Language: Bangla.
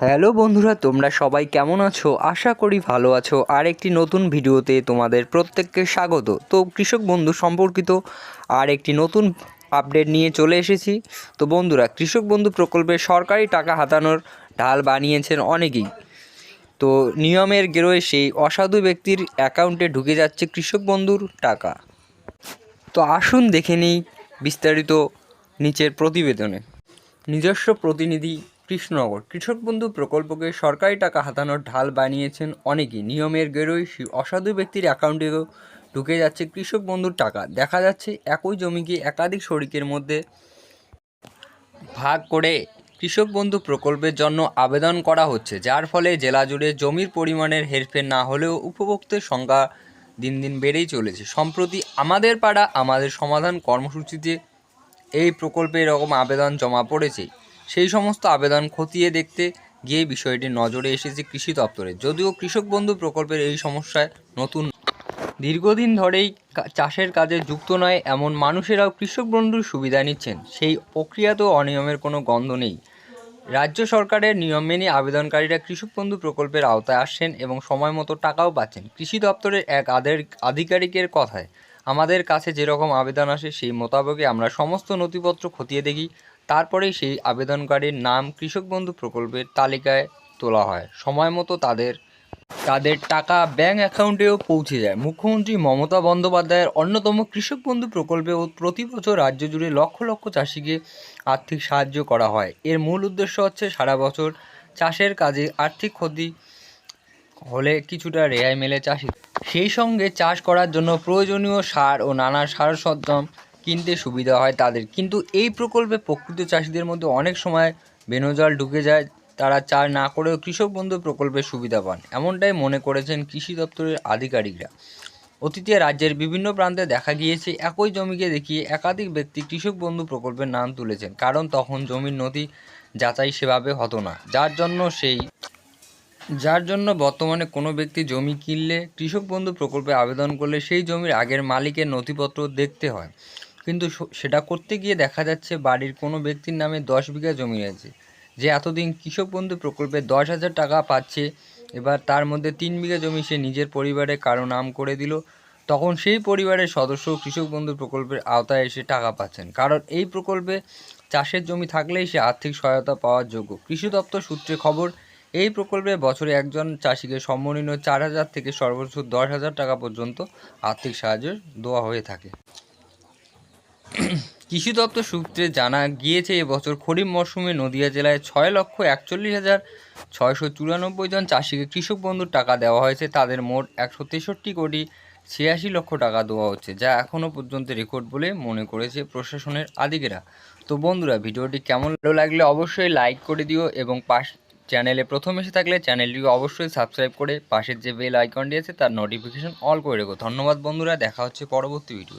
হ্যালো বন্ধুরা, তোমরা সবাই কেমন আছো? আশা করি ভালো আছো। আর একটি নতুন ভিডিওতে তোমাদের প্রত্যেককে স্বাগত। তো কৃষক বন্ধু সম্পর্কিত আর একটি নতুন আপডেট নিয়ে চলে এসেছি। তো বন্ধুরা, কৃষক বন্ধু প্রকল্পে সরকারি টাকা হাতানোর ঢাল বানিয়েছেন অনেকেই। তো নিয়মের গেরোয় সেই অসাধু ব্যক্তির অ্যাকাউন্টে ঢুকে যাচ্ছে কৃষক বন্ধুর টাকা। তো আসুন দেখে নিই বিস্তারিত নিচের প্রতিবেদনে। নিজস্ব প্রতিনিধি কৃষ্ণনগর কৃষক বন্ধু প্রকল্পকে সরকারি টাকা হাতানোর ঢাল বানিয়েছেন অনেকেই। নিয়মের সেই অসাধু ব্যক্তির অ্যাকাউন্টেও ঢুকে যাচ্ছে কৃষক বন্ধুর টাকা। দেখা যাচ্ছে একই জমিকে একাধিক শরিকের মধ্যে ভাগ করে কৃষক বন্ধু প্রকল্পের জন্য আবেদন করা হচ্ছে, যার ফলে জেলা জুড়ে জমির পরিমাণের হেরফের না হলেও উপভোক্তের সংখ্যা দিন দিন বেড়েই চলেছে। সম্প্রতি আমাদের পাড়া আমাদের সমাধান কর্মসূচিতে এই প্রকল্পে এরকম আবেদন জমা পড়েছে। সেই সমস্ত আবেদন খতিয়ে দেখতে গিয়ে বিষয়টি নজরে এসেছে কৃষি দপ্তরে। যদিও কৃষক বন্ধু প্রকল্পের এই সমস্যায় নতুন দীর্ঘদিন ধরেই চাষের কাজে যুক্ত নয়, এমন মানুষেরাও কৃষক বন্ধুর সুবিধা নিচ্ছেন। সেই প্রক্রিয়াতেও অনিয়মের কোনো গন্ধ নেই। রাজ্য সরকারের নিয়ম মেনে আবেদনকারীরা কৃষক বন্ধু প্রকল্পের আওতায় আসছেন এবং সময় মতো টাকাও পাচ্ছেন। কৃষি দপ্তরের এক আদের আধিকারিকের কথায়, আমাদের কাছে যেরকম আবেদন আসে, সেই মোতাবেকে আমরা সমস্ত নথিপত্র খতিয়ে দেখি। তারপরেই সেই আবেদনকারীর নাম কৃষক বন্ধু প্রকল্পের তালিকায় তোলা হয়। সময় মতো তাদের তাদের টাকা ব্যাংক অ্যাকাউন্টেও পৌঁছে যায়। মুখ্যমন্ত্রী মমতা বন্দ্যোপাধ্যায়ের অন্যতম কৃষক বন্ধু প্রকল্পে ও প্রতি বছর রাজ্য জুড়ে লক্ষ লক্ষ চাষিকে আর্থিক সাহায্য করা হয়। এর মূল উদ্দেশ্য হচ্ছে সারা বছর চাষের কাজে আর্থিক ক্ষতি হলে কিছুটা রেহাই মেলে চাষি সেই সঙ্গে চাষ করার জন্য প্রয়োজনীয় সার ও নানা সার সরঞ্জাম কিনতে সুবিধা হয় তাদের। কিন্তু এই প্রকল্পে প্রকৃত চাষিদের মধ্যে অনেক সময় বেনজল ঢুকে যায়, তারা চাষ না করেও কৃষক বন্ধু প্রকল্পের সুবিধা পান। এমনটাই মনে করেছেন কৃষি দপ্তরের আধিকারিকরা। অতীতে রাজ্যের বিভিন্ন প্রান্তে দেখা গিয়েছে, একই জমিকে দেখিয়ে একাধিক ব্যক্তি কৃষক বন্ধু প্রকল্পের নাম তুলেছেন। কারণ তখন জমির নথি যাচাই সেভাবে হতো না। যার জন্য সেই, যার জন্য বর্তমানে কোনো ব্যক্তি জমি কিনলে কৃষক বন্ধু প্রকল্পে আবেদন করলে সেই জমির আগের মালিকের নথিপত্র দেখতে হয়। কিন্তু সেটা করতে গিয়ে দেখা যাচ্ছে বাড়ির কোনো ব্যক্তির নামে দশ বিঘা জমি আছে, যে এতদিন কৃষক বন্ধু প্রকল্পে দশ হাজার টাকা পাচ্ছে, এবার তার মধ্যে তিন বিঘা জমি সে নিজের পরিবারে কারও নাম করে দিল, তখন সেই পরিবারের সদস্য কৃষক বন্ধু প্রকল্পের আওতায় এসে টাকা পাচ্ছেন। কারণ এই প্রকল্পে চাষের জমি থাকলেই সে আর্থিক সহায়তা পাওয়ার যোগ্য। কৃষি দপ্তর সূত্রে খবর, এই প্রকল্পে বছরে একজন চাষিকে সম্মানীয় চার হাজার থেকে সর্বোচ্চ দশ হাজার টাকা পর্যন্ত আর্থিক সাহায্য দেওয়া হয়ে থাকে। কৃষি দপ্তর সূত্রে জানা গিয়েছে, এবছর খরিফ মরশুমে নদিয়া জেলায় ছয় লক্ষ একচল্লিশ হাজার ছয়শো চুরানব্বই জন চাষিকে কৃষক বন্ধুর টাকা দেওয়া হয়েছে। তাদের মোট একশো তেষট্টি কোটি ছিয়াশি লক্ষ টাকা দেওয়া হচ্ছে, যা এখনও পর্যন্ত রেকর্ড বলে মনে করেছে প্রশাসনের আধিকেরা তো বন্ধুরা, ভিডিওটি কেমন ভালো লাগলে অবশ্যই লাইক করে দিও এবং পাশ চ্যানেলে প্রথম এসে থাকলে চ্যানেলটিকে অবশ্যই সাবস্ক্রাইব করে পাশের যে বেল আইকনটি আছে তার নোটিফিকেশন অল করে রেখো। ধন্যবাদ বন্ধুরা, দেখা হচ্ছে পরবর্তী ভিডিও